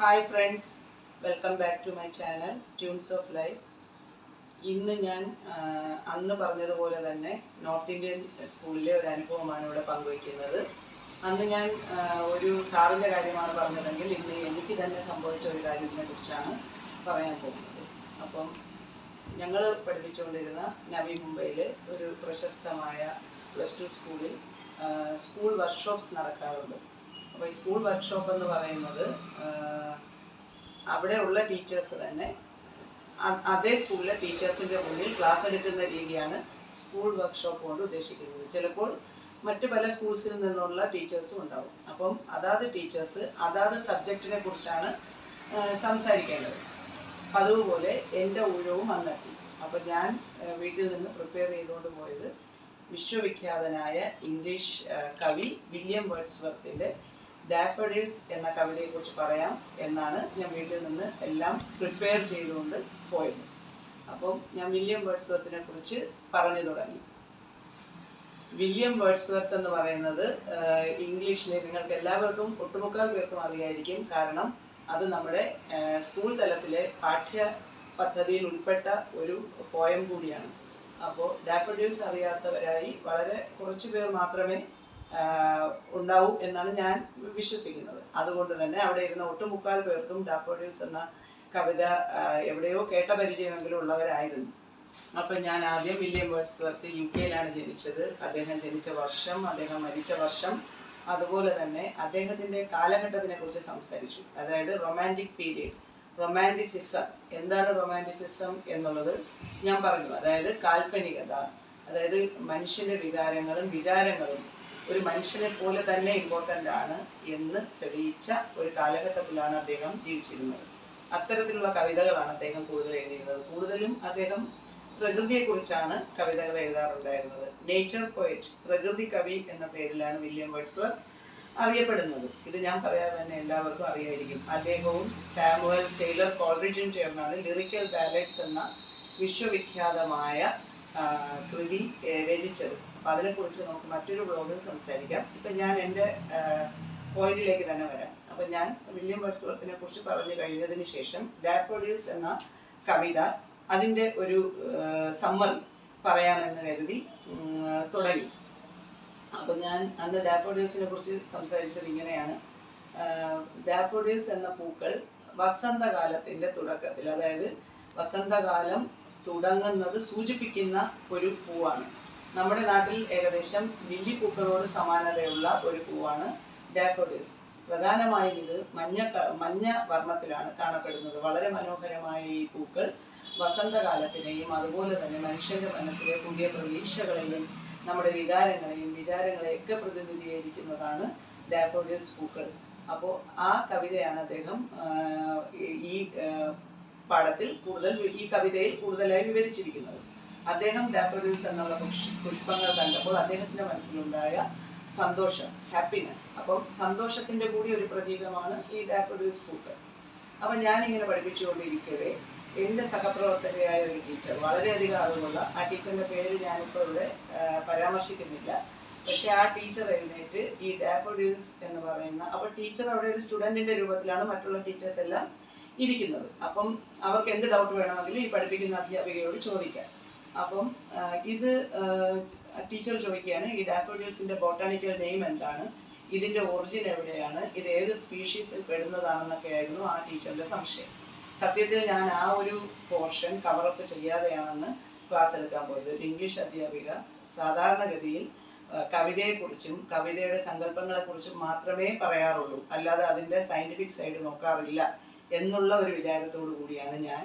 Hi friends welcome back to my channel tunes of life ഇന്ന് ഞാൻ അന്ന് പറഞ്ഞതുപോലെ തന്നെ നോർത്ത് ഇന്ത്യൻ സ്കൂളിലെ ഒരു അനുഭവമാണ് ഇവിടെ പങ്കുവയ്ക്കുന്നത് അന്ന് ഞാൻ ഒരു സാറിന്റെ കാര്യമാണ് പറഞ്ഞതെങ്കിൽ ഇന്ന് എനിക്ക് തന്നെ സംഭവിച്ച ഒരു കാര്യത്തിനെ കുറിച്ചാണ് പറയാൻ പോകുന്നത്. അപ്പം ഞങ്ങൾ പഠിപ്പിച്ചുകൊണ്ടിരുന്ന നവി മുംബൈയിലെ ഒരു പ്രശസ്തമായ പ്ലസ് ടു സ്കൂളിൽ സ്കൂൾ വർക്ക്ഷോപ്സ് നടക്കാറുണ്ട്. ഈ സ്കൂൾ വർക്ക്ഷോപ്പ് എന്ന് പറയുന്നത് അവിടെ ഉള്ള ടീച്ചേഴ്സ് തന്നെ അതേ സ്കൂളിലെ ടീച്ചേഴ്സിന്റെ മുന്നിൽ ക്ലാസ് എടുക്കുന്ന രീതിയാണ് സ്കൂൾ വർക്ക്ഷോപ്പ് കൊണ്ട് ഉദ്ദേശിക്കുന്നത്. ചിലപ്പോൾ മറ്റു പല സ്കൂൾസിൽ നിന്നുള്ള ടീച്ചേഴ്സും ഉണ്ടാവും. അപ്പം അതാത് ടീച്ചേഴ്സ് അതാത് സബ്ജക്റ്റിനെ കുറിച്ചാണ് സംസാരിക്കേണ്ടത്. പതിവുപോലെ എന്റെ ഊഴവും അന്നെത്തി അപ്പം ഞാൻ വീട്ടിൽ നിന്ന് പ്രിപ്പയർ ചെയ്തുകൊണ്ട് പോയത് വിശ്വവിഖ്യാതനായ ഇംഗ്ലീഷ് കവി വില്യം വേർഡ്സ്വർത്തിന്റെ ഡാഫഡിൽസ് എന്ന കവിതയെക്കുറിച്ച് പറയാം എന്നാണ് ഞാൻ വീട്ടിൽ നിന്ന് എല്ലാം പ്രിപ്പയർ ചെയ്തുകൊണ്ട് പോയത്. അപ്പം ഞാൻ വില്യം വേർഡ്സ്വർത്തിനെ കുറിച്ച് പറഞ്ഞു തുടങ്ങി. വില്യം വേർഡ്സ്വർത്ത് എന്ന് പറയുന്നത് ഇംഗ്ലീഷിലെ നിങ്ങൾക്ക് എല്ലാവർക്കും ഒട്ടുമുക്കാൽ പേർക്കും അറിയായിരിക്കും. കാരണം അത് നമ്മുടെ സ്കൂൾ തലത്തിലെ പാഠ്യ പദ്ധതിയിൽ ഉൾപ്പെട്ട ഒരു പോയം കൂടിയാണ്. അപ്പോൾ ഡാഫഡിൽസ് അറിയാത്തവരായി വളരെ കുറച്ച് പേർ മാത്രമേ ഉണ്ടാവൂ എന്നാണ് ഞാൻ വിശ്വസിക്കുന്നത്. അതുകൊണ്ട് തന്നെ അവിടെ ഇരുന്ന ഒട്ടുമുക്കാൽ പേർക്കും ഡാഫഡിൽസ് എന്ന കവിത എവിടെയോ കേട്ട പരിചയമെങ്കിലും ഉള്ളവരായിരുന്നു. അപ്പം ഞാൻ ആദ്യം വില്യം വേർഡ്സ്വർത്ത് യു കെയിലാണ് ജനിച്ചത്. അദ്ദേഹം ജനിച്ച വർഷം അദ്ദേഹം മരിച്ച വർഷം. അതുപോലെ തന്നെ അദ്ദേഹത്തിന്റെ കാലഘട്ടത്തിനെ കുറിച്ച് സംസാരിച്ചു. അതായത് റൊമാന്റിക് പീരീഡ് റൊമാന്റിസിസം. എന്താണ് റൊമാന്റിസിസം എന്നുള്ളത് ഞാൻ പറഞ്ഞു. അതായത് കാൽപ്പനികത അതായത് മനുഷ്യന്റെ വികാരങ്ങളും വിചാരങ്ങളും ഒരു മനുഷ്യനെ പോലെ തന്നെ ഇമ്പോർട്ടന്റ് ആണ് എന്ന് തെളിയിച്ച ഒരു കാലഘട്ടത്തിലാണ് അദ്ദേഹം ജീവിച്ചിരുന്നത്. അത്തരത്തിലുള്ള കവിതകളാണ് അദ്ദേഹം കൂടുതൽ എഴുതിയിരുന്നത്. കൂടുതലും അദ്ദേഹം പ്രകൃതിയെക്കുറിച്ചാണ് കവിതകൾ എഴുതാറുണ്ടായിരുന്നത്. നേച്ചർ പോയറ്റ് പ്രകൃതി കവി എന്ന പേരിലാണ് വില്യം വേർഡ്സ്വർത്ത് അറിയപ്പെടുന്നത്. ഇത് ഞാൻ പറയാതെ തന്നെ എല്ലാവർക്കും അറിയായിരിക്കും. അദ്ദേഹവും സാമുവൽ ടൈലർ കോൾറിഡ്ജും ചേർന്നാണ് ലിറിക്കൽ ബാലറ്റ്സ് എന്ന വിശ്വവിഖ്യാതമായ കൃതി രചിച്ചത്. അപ്പം അതിനെക്കുറിച്ച് നമുക്ക് മറ്റൊരു ബ്ലോഗിൽ സംസാരിക്കാം. ഇപ്പം ഞാൻ എന്റെ പോയിന്റിലേക്ക് തന്നെ വരാം. അപ്പം ഞാൻ വില്യം വേർഡ്സ്വർത്തിനെ കുറിച്ച് പറഞ്ഞു കഴിഞ്ഞതിന് ശേഷം ഡാഫോഡിൽസ് എന്ന കവിത അതിന്റെ ഒരു സമ്മർ പറയാമെന്ന് കരുതി തുടങ്ങി. അപ്പോൾ ഞാൻ അന്ന് ഡാഫോഡിൽസിനെ കുറിച്ച് സംസാരിച്ചത് ഇങ്ങനെയാണ്. ഡാഫോഡിൽസ് എന്ന പൂക്കൾ വസന്തകാലത്തിന്റെ തുടക്കത്തിൽ അതായത് വസന്തകാലം തുടങ്ങുന്നത് സൂചിപ്പിക്കുന്ന ഒരു പൂവാണ്. നമ്മുടെ നാട്ടിൽ ഏകദേശം ലില്ലി പൂക്കളോട് സമാനതയുള്ള ഒരു പൂവാണ് ഡാഫോഡിൽസ്. പ്രധാനമായും ഇത് മഞ്ഞ മഞ്ഞ വർണത്തിലാണ് കാണപ്പെടുന്നത്. വളരെ മനോഹരമായ ഈ പൂക്കൾ വസന്തകാലത്തിനെയും അതുപോലെ തന്നെ മനുഷ്യന്റെ മനസ്സിലെ പുതിയ പ്രതീക്ഷകളെയും നമ്മുടെ വികാരങ്ങളെയും വിചാരങ്ങളെയൊക്കെ പ്രതിനിധീകരിക്കുന്നതാണ് ഡാഫോഡിൽസ് പൂക്കൾ. അപ്പോൾ ആ കവിതയാണ് അദ്ദേഹം ഈ പാഠത്തിൽ കൂടുതൽ ഈ കവിതയിൽ കൂടുതലായി വിവരിച്ചിരിക്കുന്നത്. അദ്ദേഹം ഡാഫോഡിൽസ് എന്നുള്ള പുഷ്പങ്ങൾ കണ്ടപ്പോൾ അദ്ദേഹത്തിന്റെ മനസ്സിലുണ്ടായ സന്തോഷം ഹാപ്പിനെസ് അപ്പം സന്തോഷത്തിന്റെ കൂടി ഒരു പ്രതീകമാണ് ഈ ഡാഫോഡിൽസ് പൂക്കൾ. അപ്പം ഞാനിങ്ങനെ പഠിപ്പിച്ചുകൊണ്ടിരിക്കവേ എന്റെ സഹപ്രവർത്തകയായ ഒരു ടീച്ചർ വളരെയധികം അറിവുള്ള ആ ടീച്ചറിന്റെ പേര് ഞാനിപ്പോൾ ഇവിടെ പരാമർശിക്കുന്നില്ല. പക്ഷേ ആ ടീച്ചർ എഴുന്നേറ്റ് ഈ ഡാഫോഡിൽസ് എന്ന് പറയുന്ന അപ്പോൾ ടീച്ചർ അവിടെ ഒരു സ്റ്റുഡന്റിന്റെ രൂപത്തിലാണ് മറ്റുള്ള ടീച്ചേഴ്സ് എല്ലാം ഇരിക്കുന്നത്. അപ്പം അവർക്ക് എന്ത് ഡൗട്ട് വേണമെങ്കിലും ഈ പഠിപ്പിക്കുന്ന അധ്യാപികയോട് ചോദിക്കാം. അപ്പം ഇത് ടീച്ചർ ചോദിക്കുകയാണ് ഈ ഡാഫോഡിൽസിന്റെ ബോട്ടാണിക്കൽ നെയിം എന്താണ്? ഇതിന്റെ ഒറിജിൻ എവിടെയാണ്? ഇത് ഏത് സ്പീഷീസിൽ പെടുന്നതാണെന്നൊക്കെ ആയിരുന്നു ആ ടീച്ചറിന്റെ സംശയം. സത്യത്തിൽ ഞാൻ ആ ഒരു പോർഷൻ കവറപ്പ് ചെയ്യാതെയാണെന്ന് ക്ലാസ് എടുക്കാൻ പോയത്. ഒരു ഇംഗ്ലീഷ് അധ്യാപിക സാധാരണഗതിയിൽ കവിതയെക്കുറിച്ചും കവിതയുടെ സങ്കല്പങ്ങളെക്കുറിച്ചും മാത്രമേ പറയാറുള്ളൂ. അല്ലാതെ അതിന്റെ സയന്റിഫിക് സൈഡ് നോക്കാറില്ല എന്നുള്ള ഒരു വിചാരത്തോടു കൂടിയാണ് ഞാൻ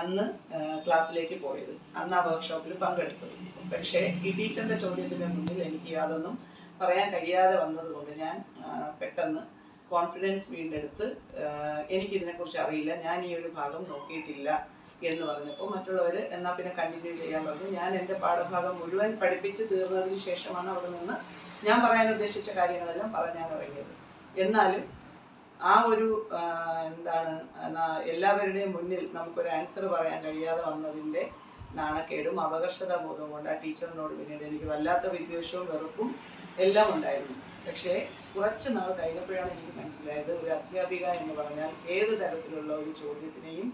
അന്ന് ക്ലാസ്സിലേക്ക് പോയത്. അന്ന് ആ വർക്ക്ഷോപ്പിൽ പങ്കെടുത്തത്. പക്ഷേ ഈ ടീച്ചറിന്റെ ചോദ്യത്തിന് മുന്നിൽ എനിക്ക് യാതൊന്നും പറയാൻ കഴിയാതെ വന്നതുകൊണ്ട് ഞാൻ പെട്ടെന്ന് കോൺഫിഡൻസ് വീണ്ടെടുത്ത് എനിക്ക് എനിക്കിതിനെക്കുറിച്ച് അറിയില്ല ഞാൻ ഈ ഒരു ഭാഗം നോക്കിയിട്ടില്ല എന്ന് പറഞ്ഞപ്പോൾ മറ്റുള്ളവർ എന്നാൽ പിന്നെ കണ്ടിന്യൂ ചെയ്യാൻ പറഞ്ഞു. ഞാൻ എന്റെ പാഠഭാഗം മുഴുവൻ പഠിപ്പിച്ച് തീർന്നതിന് ശേഷമാണ് അവിടെ നിന്ന് ഞാൻ പറയാൻ ഉദ്ദേശിച്ച കാര്യങ്ങളെല്ലാം പറഞ്ഞാണ് ഇറങ്ങിയത് എന്നാലും ആ ഒരു എന്താണ് എല്ലാവരുടെയും മുന്നിൽ നമുക്കൊരു ആൻസർ പറയാൻ കഴിയാതെ വന്നതിന്റെ നാണക്കേടും അപകർഷതാബോധവും കൊണ്ട് ആ ടീച്ചറിനോട് പിന്നീട് എനിക്ക് വല്ലാത്ത വിദ്വേഷവും വെറുപ്പും എല്ലാം ഉണ്ടായിരുന്നു. പക്ഷേ കുറച്ച് നാൾ കഴിഞ്ഞപ്പോഴാണ് എനിക്ക് മനസ്സിലായത് ഒരു അധ്യാപിക എന്ന് പറഞ്ഞാൽ ഏത് തരത്തിലുള്ള ഒരു ചോദ്യത്തിനെയും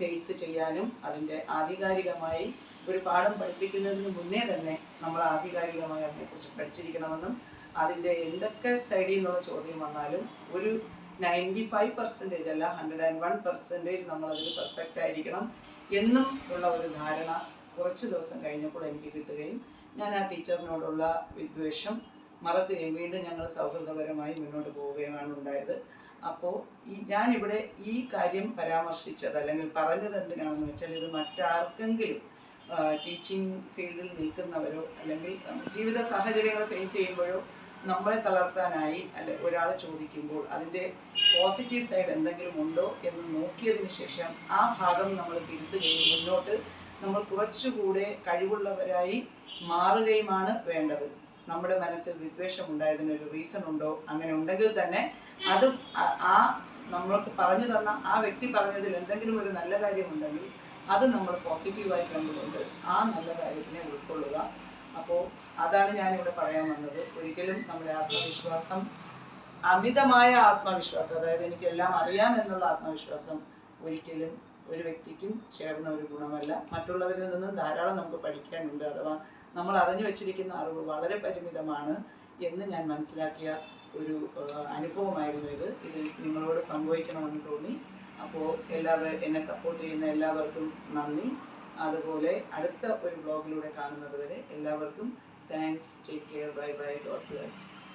ഫേസ് ചെയ്യാനും അതിന്റെ ആധികാരികമായി ഒരു പാഠം പഠിപ്പിക്കുന്നതിന് മുന്നേ തന്നെ നമ്മൾ ആധികാരികമായി അതിനെക്കുറിച്ച് പഠിച്ചിരിക്കണമെന്നും അതിന്റെ എന്തൊക്കെ സൈഡിൽ നിന്നുള്ള ചോദ്യം വന്നാലും ഒരു നയന്റി ഫൈവ് പെർസെന്റേജ് അല്ല ഹൺഡ്രഡ് ആൻഡ് വൺ പെർസെന്റേജ് നമ്മളതിൽ പെർഫെക്റ്റ് ആയിരിക്കണം എന്നും ഉള്ള ഒരു ധാരണ കുറച്ച് ദിവസം കഴിഞ്ഞപ്പോൾ എനിക്ക് കിട്ടുകയും ഞാൻ ആ ടീച്ചറിനോടുള്ള വിദ്വേഷം മറക്കുകയും വീണ്ടും ഞങ്ങൾ സൗഹൃദപരമായി മുന്നോട്ട് പോവുകയുമാണ് ഉണ്ടായത്. അപ്പോൾ ഈ ഞാനിവിടെ ഈ കാര്യം പരാമർശിച്ചത് അല്ലെങ്കിൽ പറഞ്ഞത് എന്തിനാണെന്ന് വെച്ചാൽ ഇത് മറ്റാർക്കെങ്കിലും ടീച്ചിങ് ഫീൽഡിൽ നിൽക്കുന്നവരോ അല്ലെങ്കിൽ ജീവിത സാഹചര്യങ്ങൾ ഫേസ് ചെയ്യുമ്പോഴോ നമ്മളെ തളർത്താനായി അല്ലെ ഒരാൾ ചോദിക്കുമ്പോൾ അതിന്റെ പോസിറ്റീവ് സൈഡ് എന്തെങ്കിലും ഉണ്ടോ എന്ന് നോക്കിയതിന് ശേഷം ആ ഭാഗം നമ്മൾ തിരുത്തുകയും മുന്നോട്ട് നമ്മൾ കുറച്ചുകൂടെ കഴിവുള്ളവരായി മാറുകയുമാണ് വേണ്ടത്. നമ്മുടെ മനസ്സിൽ വിദ്വേഷം ഉണ്ടായതിനൊരു റീസൺ ഉണ്ടോ? അങ്ങനെ ഉണ്ടെങ്കിൽ തന്നെ അത് ആ- നമ്മൾക്ക് പറഞ്ഞു തന്ന ആ വ്യക്തി പറഞ്ഞതിൽ എന്തെങ്കിലും ഒരു നല്ല കാര്യമുണ്ടെങ്കിൽ അത് നമ്മൾ പോസിറ്റീവായി കണ്ടുകൊണ്ട് ആ നല്ല കാര്യത്തിനെ ഉൾക്കൊള്ളുക. അപ്പോൾ അതാണ് ഞാൻ ഇവിടെ പറയാൻ വന്നത്. ഒരിക്കലും നമ്മുടെ ആത്മവിശ്വാസം അമിതമായ ആത്മവിശ്വാസം അതായത് എനിക്ക് എല്ലാം അറിയാം എന്നുള്ള ആത്മവിശ്വാസം ഒരിക്കലും ഒരു വ്യക്തിക്കും ചേർന്ന ഒരു ഗുണമല്ല. മറ്റുള്ളവരിൽ നിന്നും ധാരാളം നമുക്ക് പഠിക്കാനുണ്ട് അഥവാ നമ്മൾ അറിഞ്ഞു വെച്ചിരിക്കുന്ന അറിവ് വളരെ പരിമിതമാണ് എന്ന് ഞാൻ മനസ്സിലാക്കിയ ഒരു അനുഭവമായിരുന്നു ഇത്. ഇത് നിങ്ങളോട് പങ്കുവയ്ക്കണമെന്ന് തോന്നി. അപ്പോൾ എല്ലാവരും എന്നെ സപ്പോർട്ട് ചെയ്യുന്ന എല്ലാവർക്കും നന്ദി. അതുപോലെ അടുത്ത ഒരു ബ്ലോഗിലൂടെ കാണുന്നത് വരെ എല്ലാവർക്കും Thanks. Take care. Bye bye. God bless.